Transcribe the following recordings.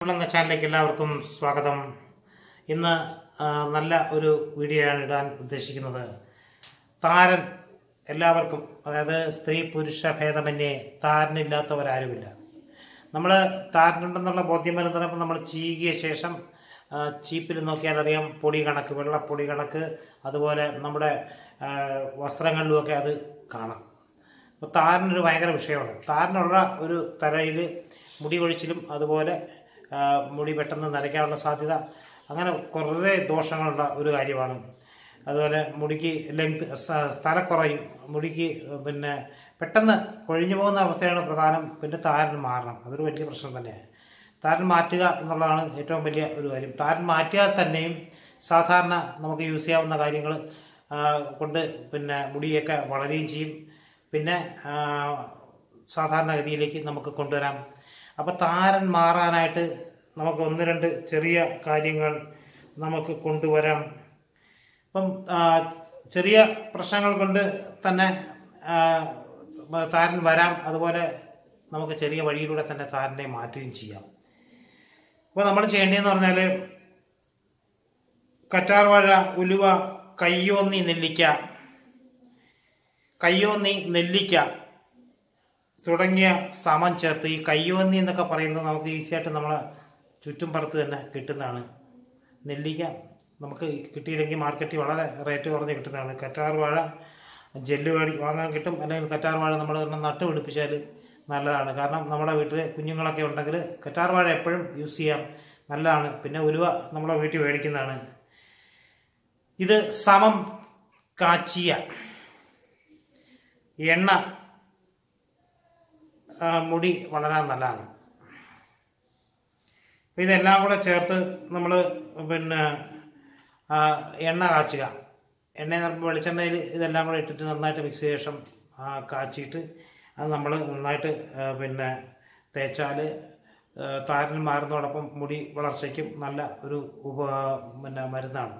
എന്ന ചാനലിലേക്ക് എല്ലാവർക്കും സ്വാഗതം. ഇന്ന് നല്ല ഒരു വീഡിയോ ആണ് ഇടാൻ ഉദ്ദേശിക്കുന്നത്. താരൻ എല്ലാവർക്കും അതായത് സ്ത്രീ പുരുഷ ഭേദമന്യേ താരനില്ലാത്തവരാരുമില്ല. നമ്മൾ താരനുണ്ടെന്നുള്ള ബോധ്യം വരുന്നപ്പോൾ നമ്മൾ ചീകിയ ശേഷം ചീപ്പിൽ നോക്കിയാൽ അറിയാം പൊടി കണക്ക് വെള്ളപ്പൊടി കണക്ക് അതുപോലെ നമ്മുടെ വസ്ത്രങ്ങളിലുമൊക്കെ അത് കാണാം. അപ്പോൾ താരനൊരു ഭയങ്കര വിഷയമാണ്. താരനുള്ള ഒരു തലയിൽ മുടി കൊഴിച്ചിലും അതുപോലെ മുടി പെട്ടെന്ന് നനയ്ക്കാനുള്ള സാധ്യത. അങ്ങനെ കുറേ ദോഷങ്ങളുള്ള ഒരു കാര്യമാണ്. അതുപോലെ മുടിക്ക് ലെങ്ത് സ്ഥലക്കുറയും മുടിക്ക് പിന്നെ പെട്ടെന്ന് കൊഴിഞ്ഞു പോകുന്ന അവസ്ഥയാണ് പ്രധാനം. പിന്നെ താരൻ മാറണം. അതൊരു വലിയ പ്രശ്നം തന്നെയാണ്. താരൻ മാറ്റുക എന്നുള്ളതാണ് ഏറ്റവും വലിയ ഒരു കാര്യം. താരൻ മാറ്റിയാൽ തന്നെയും സാധാരണ നമുക്ക് യൂസ് ചെയ്യാവുന്ന കാര്യങ്ങൾ കൊണ്ട് പിന്നെ മുടിയൊക്കെ വളരുകയും ചെയ്യും. പിന്നെ സാധാരണഗതിയിലേക്ക് നമുക്ക് കൊണ്ടുവരാം. അപ്പോൾ താരൻ മാറാനായിട്ട് നമുക്ക് ഒന്ന് രണ്ട് ചെറിയ കാര്യങ്ങൾ നമുക്ക് കൊണ്ടുവരാം. ഇപ്പം ചെറിയ പ്രശ്നങ്ങൾ കൊണ്ട് തന്നെ താരൻ വരാം. അതുപോലെ നമുക്ക് ചെറിയ വഴിയിലൂടെ തന്നെ താരനെ മാറ്റുകയും ചെയ്യാം. അപ്പോൾ നമ്മൾ ചെയ്യേണ്ടതെന്ന് പറഞ്ഞാൽ കറ്റാർവാഴ ഉലുവ കയ്യോന്നി നെല്ലിക്ക. കയ്യോന്നി നെല്ലിക്ക. തുടങ്ങിയ സമം ചേർത്ത് ഈ കയ്യോന്നി എന്നൊക്കെ പറയുന്നത് നമുക്ക് ഈസിയായിട്ട് നമ്മളെ ചുറ്റുംപുറത്ത് തന്നെ കിട്ടുന്നതാണ്. നെല്ലിക്ക നമുക്ക് കിട്ടിയില്ലെങ്കിൽ മാർക്കറ്റിൽ വളരെ റേറ്റ് കുറഞ്ഞ് കിട്ടുന്നതാണ്. കറ്റാർ വാഴ ജെല്ല് വഴി വാങ്ങാൻ കിട്ടും. അല്ലെങ്കിൽ കറ്റാർ വാഴ നമ്മൾ നട്ട് പിടിപ്പിച്ചാൽ നല്ലതാണ്. കാരണം നമ്മുടെ വീട്ടിൽ കുഞ്ഞുങ്ങളൊക്കെ ഉണ്ടെങ്കിൽ കറ്റാർ വാഴ എപ്പോഴും യൂസ് ചെയ്യാം. നല്ലതാണ്. പിന്നെ ഉലുവ നമ്മുടെ വീട്ടിൽ മേടിക്കുന്നതാണ്. ഇത് സമം കാച്ചിയ എണ്ണ മുടി വളരാൻ നല്ലതാണ്. ഇതെല്ലാം കൂടെ ചേർത്ത് നമ്മൾ പിന്നെ എണ്ണ കാച്ചുക. എണ്ണ വെളിച്ചെണ്ണയിൽ ഇതെല്ലാം കൂടെ ഇട്ടിട്ട് നന്നായിട്ട് മിക്സ് ശേഷം കാച്ചിയിട്ട് അത് നമ്മൾ നന്നായിട്ട് പിന്നെ തേച്ചാൽ താരൻ മാറുന്നതോടൊപ്പം മുടി വളർച്ചയ്ക്കും നല്ല ഒരു ഉപ പിന്നെ മരുന്നാണ്.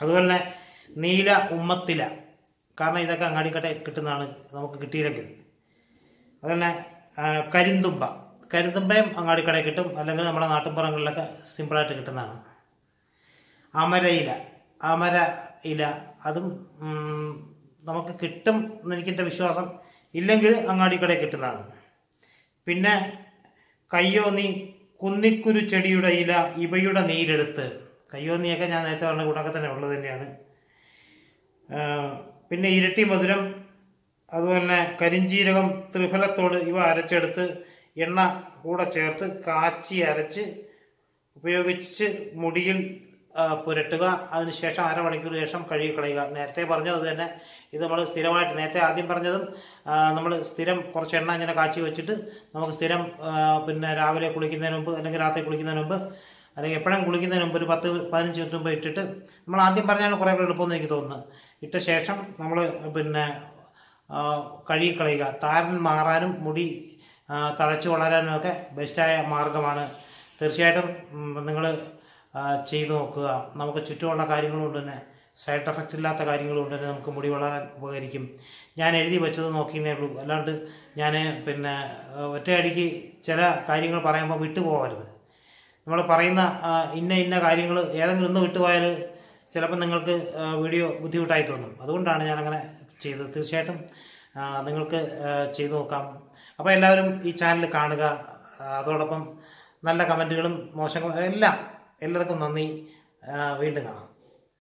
അതുപോലെ തന്നെ നീല ഉമ്മത്തില. കാരണം ഇതൊക്കെ അങ്ങാടിക്കട്ടെ കിട്ടുന്നതാണ് നമുക്ക് കിട്ടിയില്ലെങ്കിൽ. ആ, കരിന്തുമ്പ. കരിന്തുമ്പയും അങ്ങാടിക്കടയിൽ കിട്ടും. അല്ലെങ്കിൽ നമ്മുടെ നാട്ടിൻപുറങ്ങളിലൊക്കെ സിമ്പിളായിട്ട് കിട്ടുന്നതാണ്. അമരയില. അമര ഇല അതും നമുക്ക് കിട്ടും എന്നെനിക്കെന്റെ വിശ്വാസം ഇല്ലെങ്കിൽ അങ്ങാടിക്കടയിൽ കിട്ടുന്നതാണ്. പിന്നെ കയ്യോന്നി കുന്നിക്കുരു ചെടിയുടെ ഇല ഇവയുടെ നീരെടുത്ത്. കയ്യോന്നിയൊക്കെ ഞാൻ നേരത്തെ പറഞ്ഞ കൂടൊക്കെ തന്നെ ഉള്ളത് തന്നെയാണ്. പിന്നെ ഇരട്ടി മധുരം. അതുപോലെ തന്നെ കരിഞ്ചീരകം ത്രിഫലത്തോട് ഇവ അരച്ചെടുത്ത് എണ്ണ കൂടെ ചേർത്ത് കാച്ചി അരച്ച് ഉപയോഗിച്ച് മുടിയിൽ പുരട്ടുക. അതിനുശേഷം അരമണിക്കൂർ ശേഷം കഴുകി കളയുക. നേരത്തെ പറഞ്ഞത് തന്നെ. ഇത് നമ്മൾ സ്ഥിരമായിട്ട് നേരത്തെ ആദ്യം പറഞ്ഞതും നമ്മൾ സ്ഥിരം കുറച്ച് എണ്ണ ഇങ്ങനെ കാച്ചി വെച്ചിട്ട് നമുക്ക് സ്ഥിരം പിന്നെ രാവിലെ കുളിക്കുന്നതിന് മുമ്പ് അല്ലെങ്കിൽ രാത്രി കുളിക്കുന്നതിന് മുമ്പ് അല്ലെങ്കിൽ എപ്പോഴും കുളിക്കുന്നതിന് മുമ്പ് ഒരു പത്ത് പതിനഞ്ച് മിനിറ്റ് മുമ്പ് ഇട്ടിട്ട് നമ്മൾ ആദ്യം പറഞ്ഞാണ് കുറേ എളുപ്പമെന്ന് എനിക്ക് തോന്നുന്നത്. ഇട്ട ശേഷം നമ്മൾ പിന്നെ കഴുകിക്കളയുക. താരൻ മാറാനും മുടി തഴച്ചു വളരാനും ഒക്കെ ബെസ്റ്റായ മാർഗമാണ്. തീർച്ചയായിട്ടും നിങ്ങൾ ചെയ്തു നോക്കുക. നമുക്ക് ചുറ്റുമുള്ള കാര്യങ്ങളുകൊണ്ട് തന്നെ. സൈഡ് എഫക്റ്റ് ഇല്ലാത്ത കാര്യങ്ങളുകൊണ്ട് തന്നെ നമുക്ക് മുടി വളരാൻ ഉപകരിക്കും. ഞാൻ എഴുതി വെച്ചത് നോക്കിയെന്നേ ഉള്ളൂ. അല്ലാണ്ട് ഞാൻ പിന്നെ ഒറ്റയടിക്ക് ചില കാര്യങ്ങൾ പറയുമ്പോൾ വിട്ടു പോകരുത് നമ്മൾ പറയുന്ന ഇന്ന ഇന്ന കാര്യങ്ങൾ ഏതെങ്കിലും ഒന്ന് വിട്ടുപോയാൽ ചിലപ്പോൾ നിങ്ങൾക്ക് വീഡിയോ ബുദ്ധിമുട്ടായി തോന്നും. അതുകൊണ്ടാണ് ഞാനങ്ങനെ ചെയ്തത്. തീർച്ചയായിട്ടും നിങ്ങൾക്ക് ചെയ്തു നോക്കാം. അപ്പോൾ എല്ലാവരും ഈ ചാനൽ കാണുക. അതോടൊപ്പം നല്ല കമന്റുകളും മോശങ്ങളും എല്ലാം എല്ലാവർക്കും നന്ദി. വീണ്ടും കാണാം.